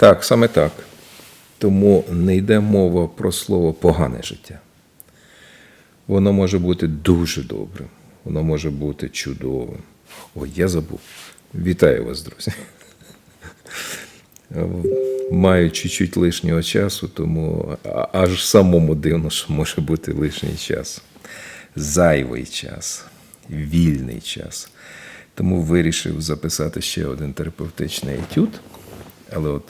Так, саме так. Тому не йде мова про слово погане життя. Воно може бути дуже добрим, воно може бути чудовим. Ой, я забув. Вітаю вас, друзі. Маю чуть-чуть лишнього часу, тому аж самому дивно, що може бути лишній час. Зайвий час, вільний час. Тому вирішив записати ще один терапевтичний етюд. Але от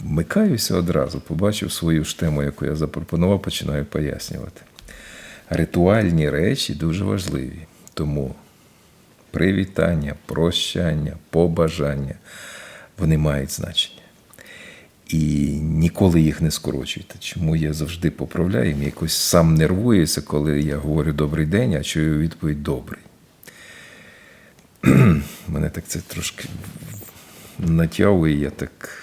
вмикаюся одразу, побачив свою ж тему, яку я запропонував, починаю пояснювати. Ритуальні речі дуже важливі. Тому привітання, прощання, побажання вони мають значення. І ніколи їх не скорочуйте. Чому я завжди поправляю, я якось сам нервуюся, коли я говорю добрий день, а чую відповідь добрий. Мене так це трошки натягує, я так.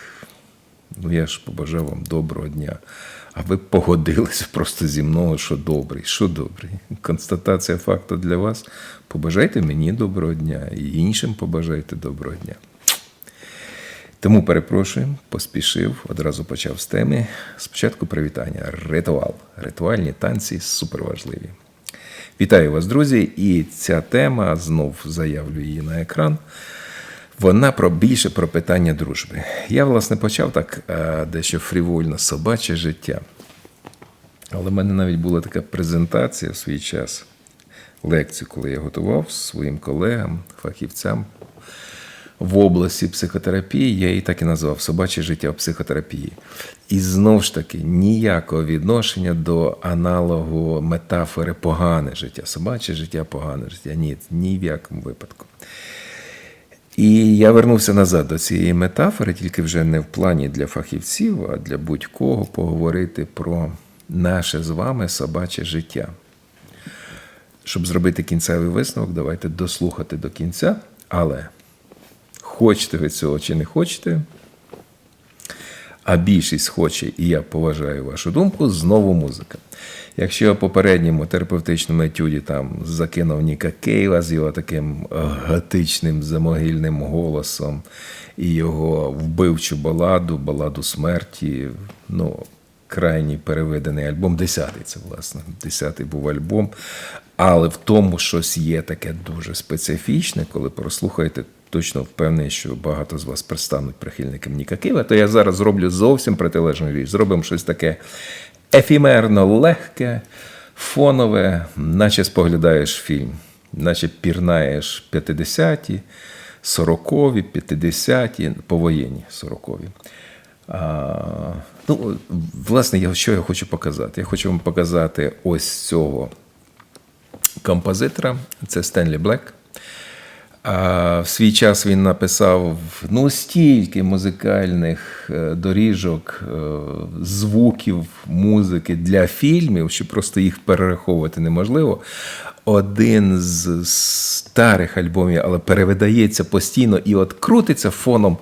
Ну, я ж побажав вам доброго дня. А ви погодилися просто зі мною, що добрий. Що добрий? Констатація факту для вас. Побажайте мені доброго дня і іншим побажайте доброго дня. Тому перепрошую, поспішив, одразу почав з теми. Спочатку привітання. Ритуал. Ритуальні танці суперважливі. Вітаю вас, друзі! І ця тема знов заявлю її на екран. Вона про більше про питання дружби. Я, власне, почав так е, дещо фрівольно собаче життя. Але в мене навіть була така презентація в свій час, лекцію, коли я готував своїм колегам, фахівцям в області психотерапії, я її так і назвав Собаче життя в психотерапії. І знову ж таки ніякого відношення до аналогу метафори погане життя. Собаче життя, погане життя. Ні, ні в якому випадку. І я вернувся назад до цієї метафори, тільки вже не в плані для фахівців, а для будь-кого поговорити про наше з вами собаче життя. Щоб зробити кінцевий висновок, давайте дослухати до кінця. Але хочете ви цього чи не хочете, а більшість хоче, і я поважаю вашу думку, знову музика. Якщо в попередньому терапевтичному етюді там закинув Ніка Кейва з його таким готичним замогильним голосом і його вбивчу баладу, баладу смерті, ну, крайній переведений альбом, десятий це, власне, десятий був альбом. Але в тому щось є таке дуже специфічне, коли прослухаєте, точно впевнений, що багато з вас пристануть прихильникам Ніка Києва, то я зараз зроблю зовсім протилежну річ. Зробимо щось таке ефімерно легке, фонове, наче споглядаєш фільм, наче пірнаєш 50-ті, 40-ві, 50-ті, повоєнні 40-ві. А, ну, власне, що я хочу показати? Я хочу вам показати ось цього композитора, це Стенлі Блек. В свій час він написав ну, стільки музикальних е, доріжок, е, звуків, музики для фільмів, що просто їх перераховувати неможливо. Один з старих альбомів, але перевидається постійно і от крутиться фоном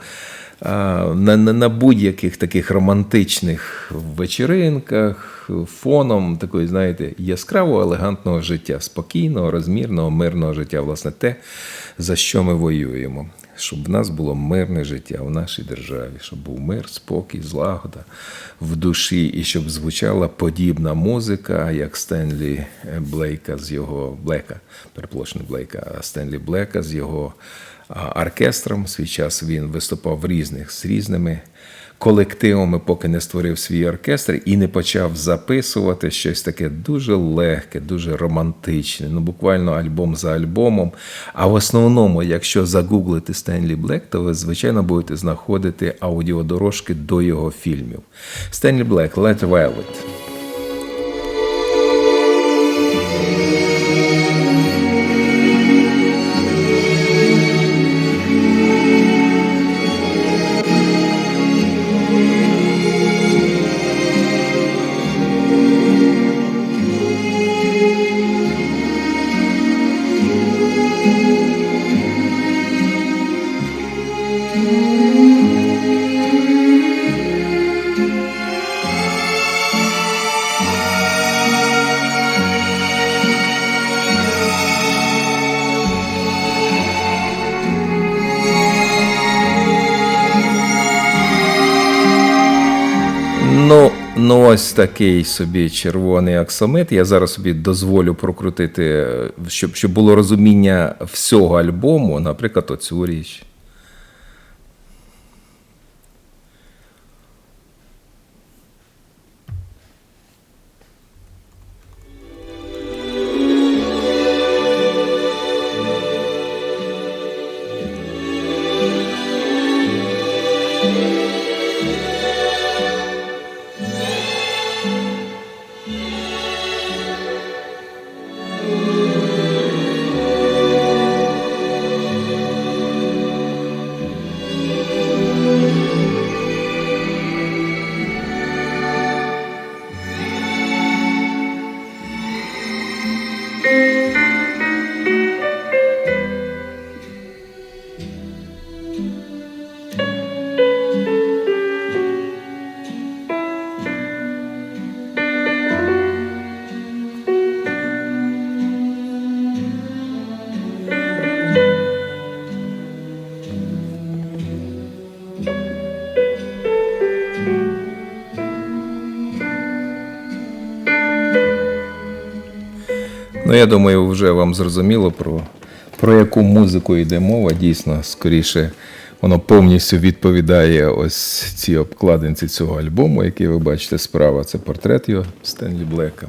на, на, на будь-яких таких романтичних вечеринках, фоном такої, знаєте, яскравого, елегантного життя, спокійного, розмірного, мирного життя. Власне, те, за що ми воюємо. Щоб в нас було мирне життя в нашій державі, щоб був мир, спокій, злагода в душі, і щоб звучала подібна музика, як Стенлі Блейка з його Блека, перепрошую, Блейка, а Стенлі Блека з його оркестром. Свій час він виступав в різних з різними колективами, поки не створив свій оркестр і не почав записувати щось таке дуже легке, дуже романтичне, ну буквально альбом за альбомом. А в основному, якщо загуглити Стенлі Блек, то ви, звичайно, будете знаходити аудіодорожки до його фільмів. Стенлі Блек, Let Violet. Ну, ось такий собі червоний аксамит. Я зараз собі дозволю прокрутити, е, щоб, щоб було розуміння всього альбому, наприклад, оцю річ. Ну, я думаю, вже вам зрозуміло про, про яку музику йде мова. Дійсно, скоріше, воно повністю відповідає ось цій обкладинці цього альбому, який ви бачите справа. Це портрет його Стенлі Блека.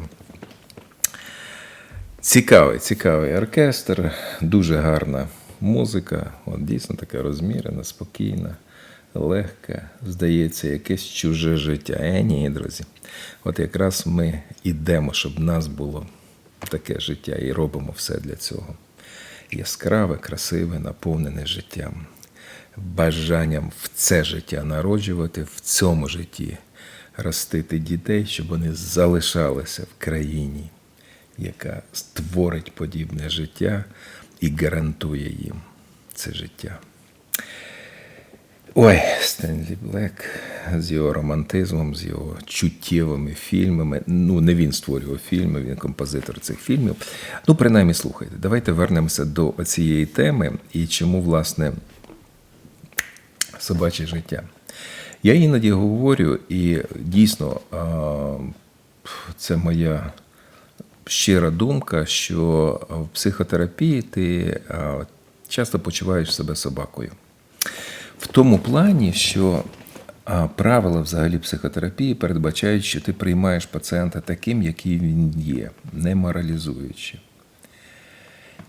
Цікавий, цікавий оркестр, дуже гарна музика. От дійсно така розмірена, спокійна, легка. Здається, якесь чуже життя. Е, ні, друзі. От якраз ми йдемо, щоб нас було таке життя і робимо все для цього. Яскраве, красиве, наповнене життям, бажанням в це життя народжувати, в цьому житті ростити дітей, щоб вони залишалися в країні, яка створить подібне життя і гарантує їм це життя. Ой, Стенлі Блек з його романтизмом, з його чуттєвими фільмами. Ну, не він створював фільми, він композитор цих фільмів. Ну, принаймні, слухайте, давайте вернемося до цієї теми і чому, власне, собаче життя. Я іноді говорю, і дійсно, це моя щира думка, що в психотерапії ти часто почуваєш себе собакою. В тому плані, що правила взагалі психотерапії передбачають, що ти приймаєш пацієнта таким, який він є, не моралізуючи,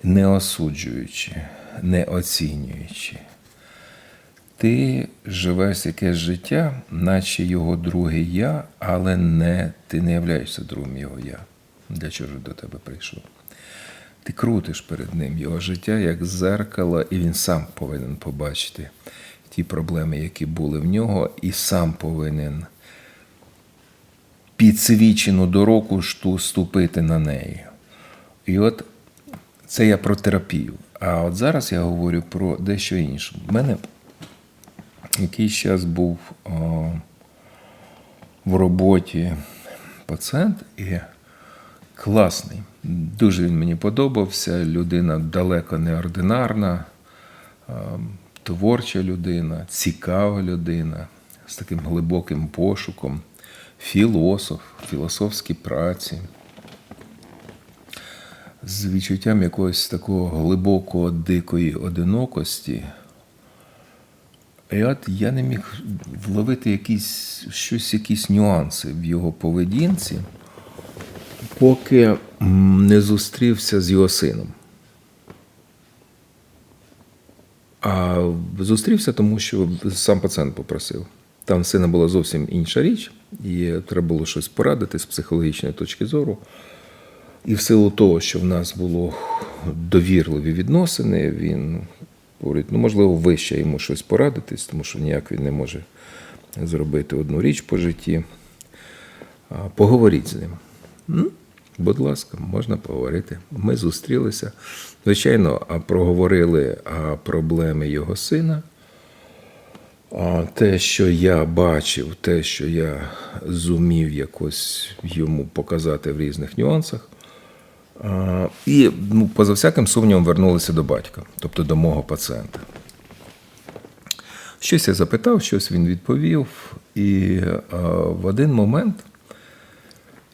не осуджуючи, не оцінюючи. Ти живеш якесь життя, наче його друге я, але не, ти не являєшся другим його я. Для чого ж до тебе прийшов? Ти крутиш перед ним його життя як зеркало, і він сам повинен побачити ті проблеми, які були в нього, і сам повинен підсвічену дорогу ступити на неї. І от це я про терапію. А от зараз я говорю про дещо інше. У мене якийсь час був о, в роботі пацієнт і класний. Дуже він мені подобався. Людина далеко неординарна, творча людина, цікава людина з таким глибоким пошуком, філософ, філософські праці, з відчуттям якогось такого глибокого дикої одинокості. І от я не міг вловити якісь, щось, якісь нюанси в його поведінці, поки не зустрівся з його сином. А зустрівся, тому що сам пацієнт попросив. Там сина була зовсім інша річ, і треба було щось порадити з психологічної точки зору. І в силу того, що в нас було довірливі відносини, він говорить, ну, можливо, вище йому щось порадитись, тому що ніяк він не може зробити одну річ по житті. Поговоріть з ним. Будь ласка, можна поговорити. Ми зустрілися. Звичайно, проговорили проблеми його сина. Те, що я бачив, те, що я зумів якось йому показати в різних нюансах. І ну, поза всяким сумнівом вернулися до батька, тобто до мого пацієнта. Щось я запитав, щось він відповів. І в один момент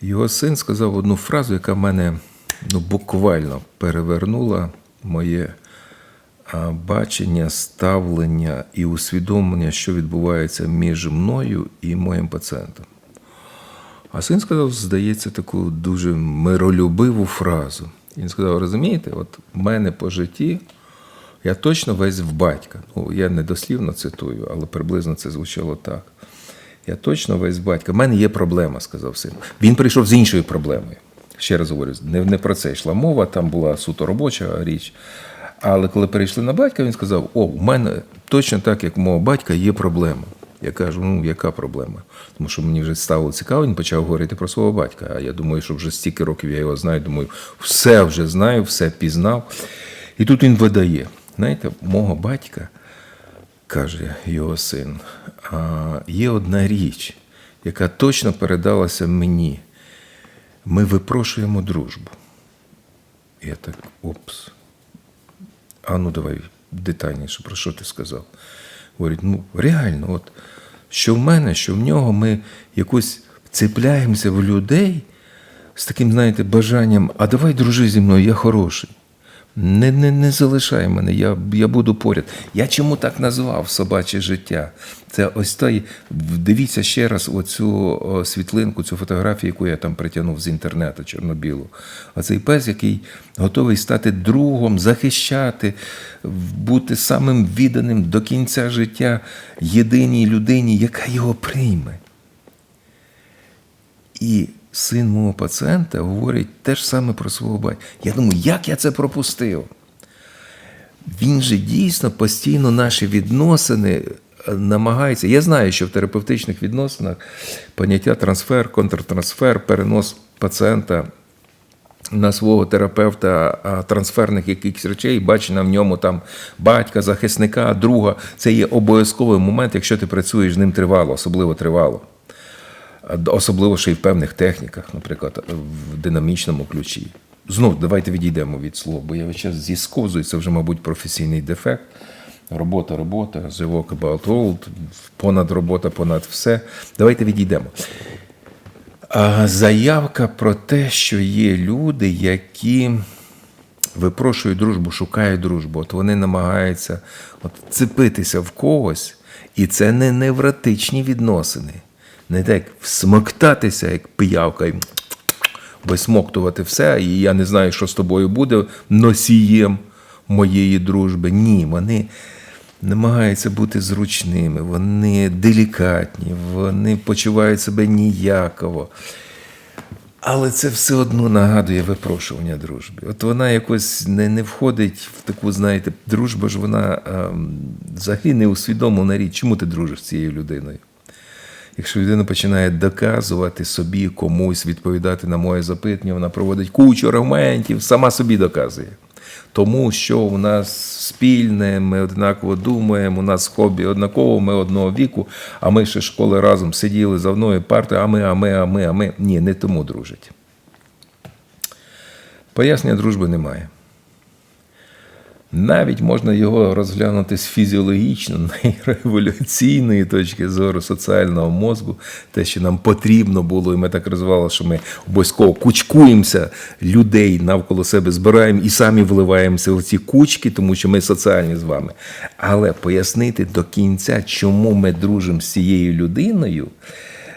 Його син сказав одну фразу, яка мене ну, буквально перевернула моє бачення, ставлення і усвідомлення, що відбувається між мною і моїм пацієнтом. А син сказав, здається, таку дуже миролюбиву фразу. Він сказав: розумієте, от в мене по житті я точно весь в батька. Ну, я не дослівно цитую, але приблизно це звучало так. Я точно весь в батька. У мене є проблема, сказав син. Він прийшов з іншою проблемою. Ще раз говорю, не, не про це йшла мова, там була суто робоча річ. Але коли перейшли на батька, він сказав: О, у мене точно так, як у мого батька, є проблема. Я кажу, ну яка проблема? Тому що мені вже стало цікаво, він почав говорити про свого батька. А я думаю, що вже стільки років я його знаю, думаю, все вже знаю, все пізнав. І тут він видає: знаєте, мого батька, каже його син, є одна річ, яка точно передалася мені. Ми випрошуємо дружбу. Я так, опс. А ну давай детальніше, про що ти сказав? Говорить, ну реально, от що в мене, що в нього, ми якось цепляємося в людей з таким, знаєте, бажанням, а давай дружи зі мною, я хороший. Не не, не залишай мене, я я буду поряд. Я чому так назвав собаче життя? Це ось той. Дивіться ще раз оцю світлинку, цю фотографію, яку я там притягнув з інтернету чорно-білу. Оцей пес, який готовий стати другом, захищати, бути самим відданим до кінця життя єдиній людині, яка його прийме. І син мого пацієнта говорить те ж саме про свого батька. Я думаю, як я це пропустив? Він же дійсно постійно наші відносини намагається. Я знаю, що в терапевтичних відносинах поняття трансфер, контртрансфер, перенос пацієнта на свого терапевта трансферних якихось речей, бачення в ньому там батька, захисника, друга. Це є обов'язковий момент, якщо ти працюєш з ним тривало, особливо тривало. Особливо ще й в певних техніках, наприклад, в динамічному ключі. Знов давайте відійдемо від слова, бо я весь час зісковзую, це вже, мабуть, професійний дефект. Робота, робота, the walk about world, понад робота, понад все. Давайте відійдемо. Заявка про те, що є люди, які випрошують дружбу, шукають дружбу. От вони намагаються от, цепитися в когось, і це не невротичні відносини не так всмоктатися, як пиявка, і висмоктувати все, і я не знаю, що з тобою буде носієм моєї дружби. Ні, вони намагаються бути зручними, вони делікатні, вони почувають себе ніяково. Але це все одно нагадує випрошування дружби. От вона якось не не входить в таку, знаєте, дружба ж вона ем, взагалі не усвідомлена річ. Чому ти дружиш з цією людиною? Якщо людина починає доказувати собі комусь, відповідати на моє запитання, вона проводить кучу аргументів, сама собі доказує. Тому що у нас спільне, ми однаково думаємо, у нас хобі однаково, ми одного віку, а ми ще школи разом сиділи за мною партою, а ми, а ми, а ми, а ми. Ні, не тому дружить. Пояснення дружби немає. Навіть можна його розглянути з фізіологічної, революційної точки зору соціального мозку, те, що нам потрібно було, і ми так розвивали, що ми обов'язково кучкуємося людей навколо себе, збираємо і самі вливаємося в ці кучки, тому що ми соціальні з вами. Але пояснити до кінця, чому ми дружимо з цією людиною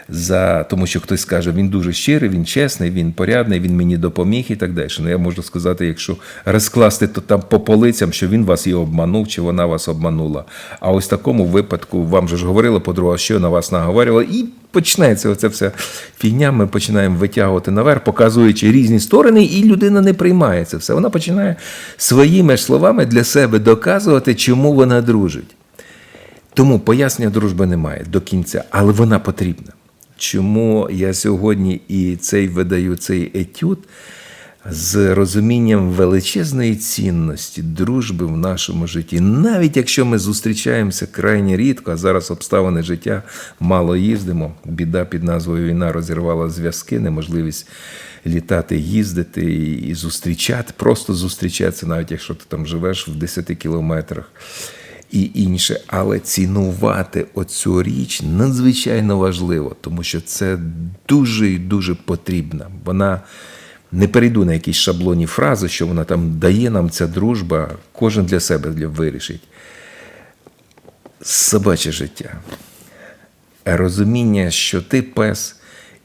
за тому, що хтось скаже, він дуже щирий, він чесний, він порядний, він мені допоміг і так далі. Ну я можу сказати, якщо розкласти то там по полицям, що він вас і обманув, чи вона вас обманула. А ось в такому випадку вам же ж говорила подруга, що на вас наговорила, і почнеться оця вся фігня. Ми починаємо витягувати наверх, показуючи різні сторони, і людина не приймає це все. Вона починає своїми ж словами для себе доказувати, чому вона дружить. Тому пояснення дружби немає до кінця, але вона потрібна. Чому я сьогодні і цей видаю цей етюд з розумінням величезної цінності дружби в нашому житті, навіть якщо ми зустрічаємося крайне рідко, а зараз обставини життя мало їздимо. Біда під назвою Війна розірвала зв'язки, неможливість літати, їздити і зустрічати, просто зустрічатися, навіть якщо ти там живеш в 10 кілометрах. І інше, але цінувати оцю річ надзвичайно важливо, тому що це дуже і дуже потрібно. Вона не перейду на якісь шаблонні фрази, що вона там дає нам ця дружба, кожен для себе вирішить. Собаче життя. Розуміння, що ти пес,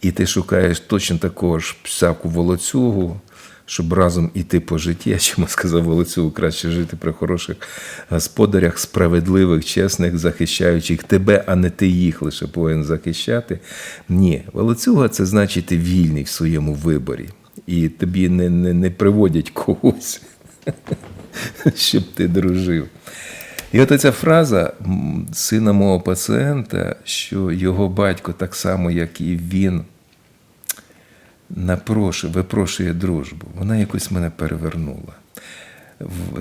і ти шукаєш точно такого ж псяку волоцюгу, щоб разом іти по житті. Я чому сказав волоцюгу, краще жити при хороших господарях, справедливих, чесних, захищаючих тебе, а не ти їх лише повинен захищати. Ні, волоцюга це значить ти вільний в своєму виборі. І тобі не, не, не приводять когось, щоб ти дружив. І от ця фраза сина мого пацієнта, що його батько, так само, як і він, напрошує, випрошує дружбу, вона якось мене перевернула.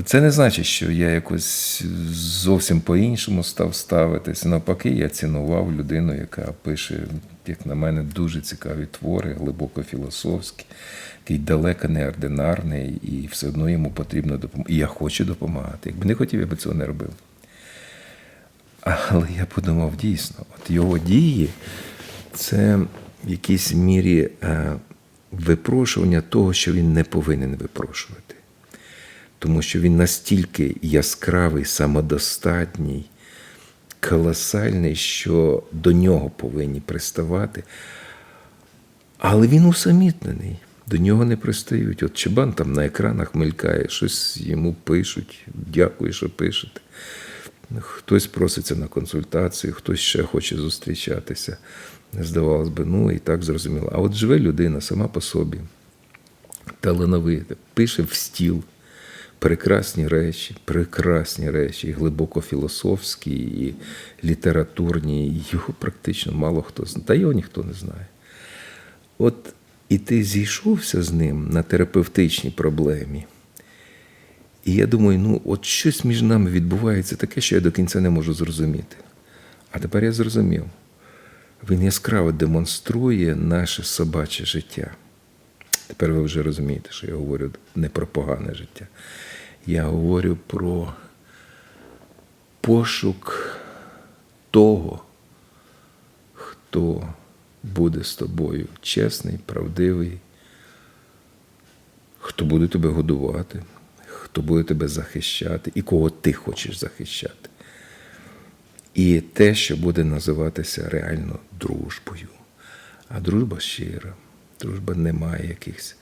Це не значить, що я якось зовсім по-іншому став ставитись. Навпаки, я цінував людину, яка пише, як на мене, дуже цікаві твори, глибоко філософські, який далеко неординарний, і все одно йому потрібно допомогти. І я хочу допомагати. Якби не хотів, я би цього не робив. Але я подумав дійсно, от його дії це в якійсь мірі е, випрошування того, що він не повинен випрошувати. Тому що він настільки яскравий, самодостатній, колосальний, що до нього повинні приставати. Але він усамітнений, до нього не пристають. От Чебан там на екранах мелькає, щось йому пишуть, дякую, що пишете. Хтось проситься на консультацію, хтось ще хоче зустрічатися. Здавалось би, ну і так зрозуміло. А от живе людина сама по собі, талановита, пише в стіл. Прекрасні речі, прекрасні речі, і глибоко філософські, і літературні. Його практично мало хто знає. Та його ніхто не знає. От і ти зійшовся з ним на терапевтичній проблемі. І я думаю, ну, от щось між нами відбувається таке, що я до кінця не можу зрозуміти. А тепер я зрозумів. Він яскраво демонструє наше собаче життя. Тепер ви вже розумієте, що я говорю не про погане життя. Я говорю про пошук того, хто буде з тобою чесний, правдивий, хто буде тебе годувати, хто буде тебе захищати і кого ти хочеш захищати. І те, що буде називатися реально дружбою. А дружба щира. Дружба не має якихось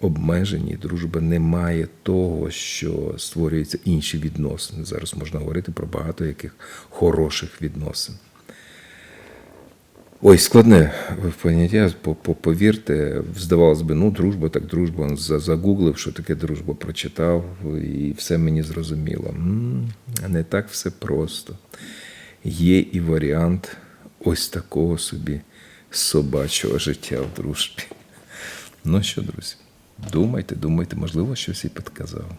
обмежень, дружба не має того, що створюються інші відносини. Зараз можна говорити про багато яких хороших відносин. Ой, складне поняття, по- по- повірте, здавалось би, ну, дружба, так дружба. За- Загуглив, що таке дружба, прочитав, і все мені зрозуміло. Не так все просто. Є і варіант ось такого собі собачого життя в дружбі. Ну що, друзі, думайте, думайте, можливо, щось і підказав.